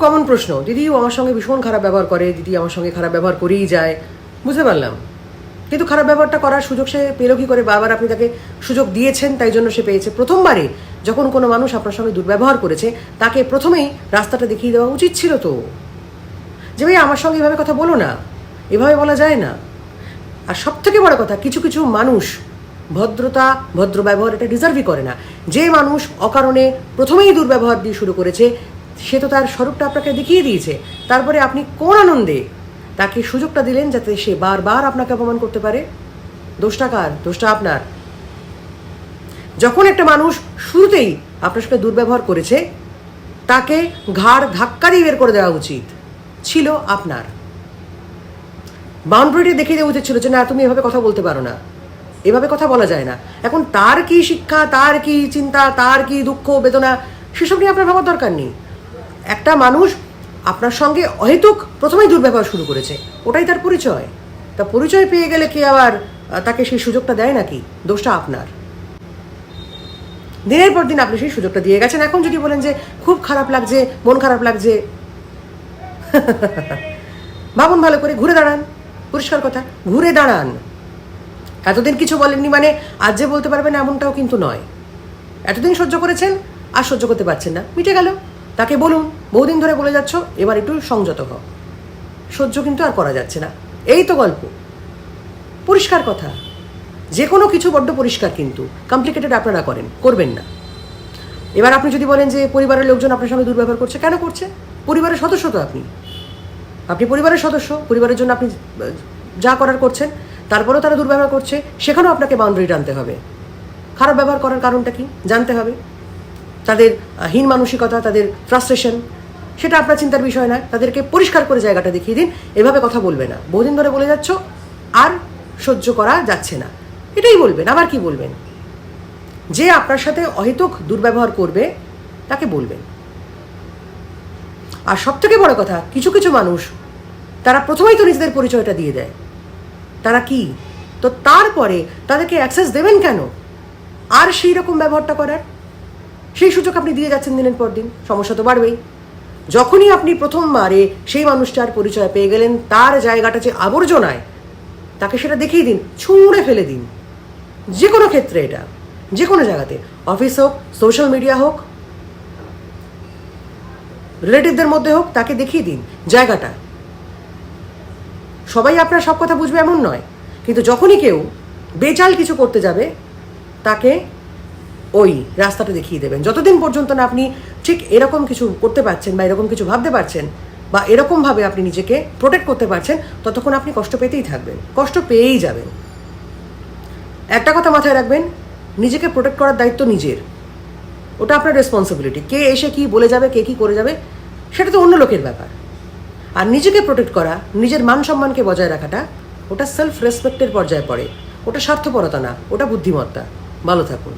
Common প্রশ্ন। দিদি ও আমার সঙ্গে ভীষণ খারাপ ব্যবহার করে, দিদি আমার সঙ্গে খারাপ ব্যবহার করেই যায়। বুঝতে পারলাম। কিন্তু খারাপ ব্যবহারটা করার সুযোগ সে পেল কি করে? বারবার আপনি তাকে সুযোগ দিয়েছেন, তাই জন্য সে পেয়েছে। প্রথমবারে যখন কোনো মানুষ আপনার সঙ্গে দুর্ব্যবহার করেছে, তাকে প্রথমেই রাস্তাটা দেখিয়ে দেওয়া উচিত ছিল তো। যে ভাই, আমার সঙ্গে এভাবে কথা বলো না। এভাবে বলা যায় না। আর সব থেকে বড় কথা, কিছু কিছু মানুষ ভদ্রতা, ভদ্র ব্যবহার এটা ডিজার্ভই করে না। যে মানুষ অকারণে প্রথমেই দুর্ব্যবহার দিয়ে শুরু করেছে সে তো তার স্বরূপটা আপনাকে দেখিয়ে দিয়েছে। তারপরে আপনি কোন আনন্দে তাকে সুযোগটা দিলেন যাতে সে বারবার আপনাকে অপমান করতে পারে? দোষটা কার? দোষটা আপনার। যখন একটা মানুষ শুরুতেই আপনার সঙ্গে দুর্ব্যবহার করেছে, তাকে ঘাড় ধাক্কা দিয়ে বের করে দেওয়া উচিত ছিল আপনার। বাউন্ডারিটি দেখিয়ে দেওয়া উচিত ছিল যে, না, তুমি এভাবে কথা বলতে পারো না। এভাবে কথা বলা যায় না। এখন তার কি শিক্ষা, তার কি চিন্তা, তার কি দুঃখ, বেদনা, সেসব নিয়ে আপনার ভাবার দরকার নেই। একটা মানুষ আপনার সঙ্গে অহেতুক প্রথমেই দুর্ব্যবহার শুরু করেছে, ওটাই তার পরিচয়। তা পরিচয় পেয়ে গেলে কে আবার তাকে সেই সুযোগটা দেয় নাকি? দোষটা আপনার। দিনের পর দিন আপনি সেই সুযোগটা দিয়ে গেছেন। এখন যদি বলেন যে খুব খারাপ লাগছে, মন খারাপ লাগছে, ভাবুন ভালো করে, ঘুরে দাঁড়ান। পরিষ্কার কথা, ঘুরে দাঁড়ান। এতদিন কিছু বলেননি মানে আজ যে বলতে পারবেন এমনটাও কিন্তু নয়। এতদিন সহ্য করেছেন, আর সহ্য করতে পারছেন না। মিটে গেল। তাকে বলুন, বহুদিন ধরে বলে যাচ্ছ, এবার একটু সংযত হও। সহ্য কিন্তু আর করা যাচ্ছে না। এই তো গল্প। পরিষ্কার কথা। যে কোনো কিছু বড্ড পরিষ্কার কিন্তু। কমপ্লিকেটেড আপনারা করেন, করবেন না। এবার আপনি যদি বলেন যে পরিবারের লোকজন আপনার সঙ্গে দুর্ব্যবহার করছে, কেন করছে? পরিবারের সদস্য তো আপনি। আপনি পরিবারের সদস্য, পরিবারের জন্য আপনি যা করার করছেন, তারপরেও তারা দুর্ব্যবহার করছে, সেখানেও আপনাকে বাউন্ডারি টানতে হবে। খারাপ ব্যবহার করার কারণটা কি? জানতে হবে। তাদের হীন মানসিকতা, তাদের ফ্রাস্ট্রেশন সেটা আপনার চিন্তার বিষয় না তাদেরকে পরিষ্কার করে জায়গাটা দেখিয়ে দিন। এভাবে কথা বলবে না। বহুদিন ধরে বলে যাচ্ছ, আর সহ্য করা যাচ্ছে না। এটাই বলবেন। আবার কি বলবেন? যে আপনার সাথে অহেতুক দুর্ব্যবহার করবে, তাকে বলবেন। আর সব থেকে বড় কথা, কিছু কিছু মানুষ, তারা প্রথমেই তো নিজেদের পরিচয়টা দিয়ে দেয়। তারা কি? তো তারপরে তাদেরকে অ্যাক্সেস দেবেন কেন? আর সেই রকম ব্যবহারটা করার? সেই সুযোগ আপনি দিয়ে যাচ্ছেন দিনের পর দিন। সমস্যা তো বাড়বেই। যখনই আপনি প্রথমবারে সেই মানুষটার পরিচয় পেয়ে গেলেন, তার জায়গাটা যে আবর্জনায়, তাকে সেটা দেখিয়ে দিন, ছুঁড়ে ফেলে দিন। যে কোনো ক্ষেত্রে এটা যে কোনো জায়গাতে, অফিস হোক, সোশ্যাল মিডিয়া হোক, রিলেটিভদের মধ্যে হোক, তাকে দেখিয়ে দিন জায়গাটা। সবাই আপনার সব কথা বুঝবে এমন নয়, কিন্তু যখনই কেউ বেচাল কিছু করতে যাবে, তাকে ওই রাস্তাটা দেখিয়ে দেবেন। যতদিন পর্যন্ত না আপনি ঠিক এরকম কিছু করতে পারছেন বা এরকম কিছু ভাবতে পারছেন বা এরকমভাবে আপনি নিজেকে প্রোটেক্ট করতে পারছেন, ততক্ষণ আপনি কষ্ট পেতেই থাকবেন। কষ্ট পেয়েই যাবেন। একটা কথা মাথায় রাখবেন, নিজেকে প্রোটেক্ট করার দায়িত্ব নিজের। ওটা আপনার রেসপন্সিবিলিটি কে এসে কি বলে যাবে, কে কি করে যাবে, সেটা তো অন্য লোকের ব্যাপার। আর নিজেকে প্রোটেক্ট করা, নিজের মান সম্মানকে বজায় রাখাটা, ওটা সেলফ রেসপেক্টের পর্যায়ে পড়ে। ওটা স্বার্থপরতা না, ওটা বুদ্ধিমত্তা। ভালো থাকুন।